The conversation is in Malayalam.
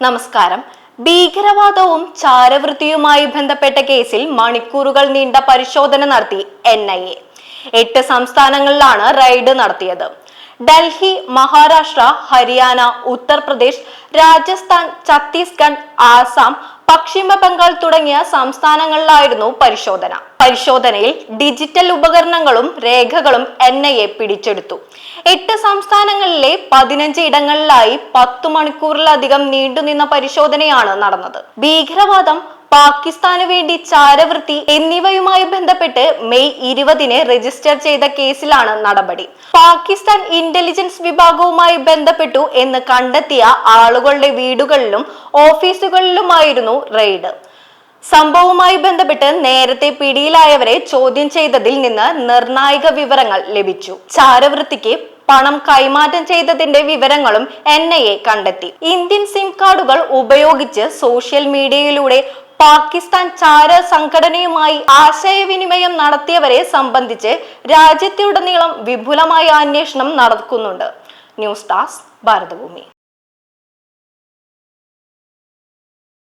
നമസ്കാരം. ഭീകരവാദവും ചാരവൃത്തിയുമായി ബന്ധപ്പെട്ട കേസിൽ മണിക്കൂറുകൾ നീണ്ട പരിശോധന നടത്തി എൻ ഐ എ എട്ട് സംസ്ഥാനങ്ങളിലാണ് റെയ്ഡ് നടത്തിയത്. ഡൽഹി മഹാരാഷ്ട്ര ഹരിയാന ഉത്തർപ്രദേശ് രാജസ്ഥാൻ ഛത്തീസ്ഗഡ് ആസാം പശ്ചിമ ബംഗാൾ തുടങ്ങിയ സംസ്ഥാനങ്ങളിലായിരുന്നു പരിശോധന. പരിശോധനയിൽ ഡിജിറ്റൽ ഉപകരണങ്ങളും രേഖകളും എൻ ഐ എ പിടിച്ചെടുത്തു. എട്ട് സംസ്ഥാനങ്ങളിലെ പതിനഞ്ച് ഇടങ്ങളിലായി പത്തു മണിക്കൂറിലധികം നീണ്ടുനിന്ന പരിശോധനയാണ് നടന്നത്. ഭീകരവാദം പാകിസ്ഥാന് വേണ്ടി ചാരവൃത്തി എന്നിവയുമായി ബന്ധപ്പെട്ട് മെയ് ഇരുപതിന് രജിസ്റ്റർ ചെയ്ത കേസിലാണ് നടപടി. പാകിസ്ഥാൻ ഇന്റലിജൻസ് വിഭാഗവുമായി ബന്ധപ്പെട്ടു എന്ന് കണ്ടെത്തിയ ആളുകളുടെ വീടുകളിലും ഓഫീസുകളിലുമായിരുന്നു റെയ്ഡ് സംഭവവുമായി ബന്ധപ്പെട്ട് നേരത്തെ പിടിയിലായവരെ ചോദ്യം ചെയ്തതിൽ നിന്ന് നിർണായക വിവരങ്ങൾ ലഭിച്ചു. ചാരവൃത്തിക്ക് പണം കൈമാറ്റം ചെയ്തതിന്റെ വിവരങ്ങളും എൻ ഐ എ കണ്ടെത്തി. ഇന്ത്യൻ സിം കാർഡുകൾ ഉപയോഗിച്ച് സോഷ്യൽ മീഡിയയിലൂടെ പാകിസ്ഥാൻ ചാര സംഘടനയുമായി ആശയവിനിമയം നടത്തിയവരെ സംബന്ധിച്ച് രാജ്യത്തുടനീളം വിപുലമായ അന്വേഷണം നടക്കുന്നുണ്ട്. News desk Bharatabhoomi.